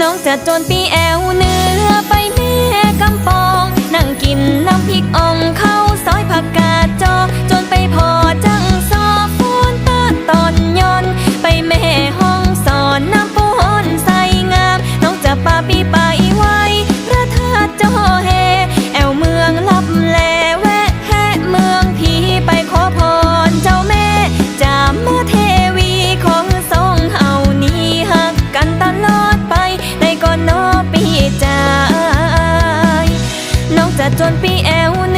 น้องจะจนปีแอวนึ่ง จะจนปีเอว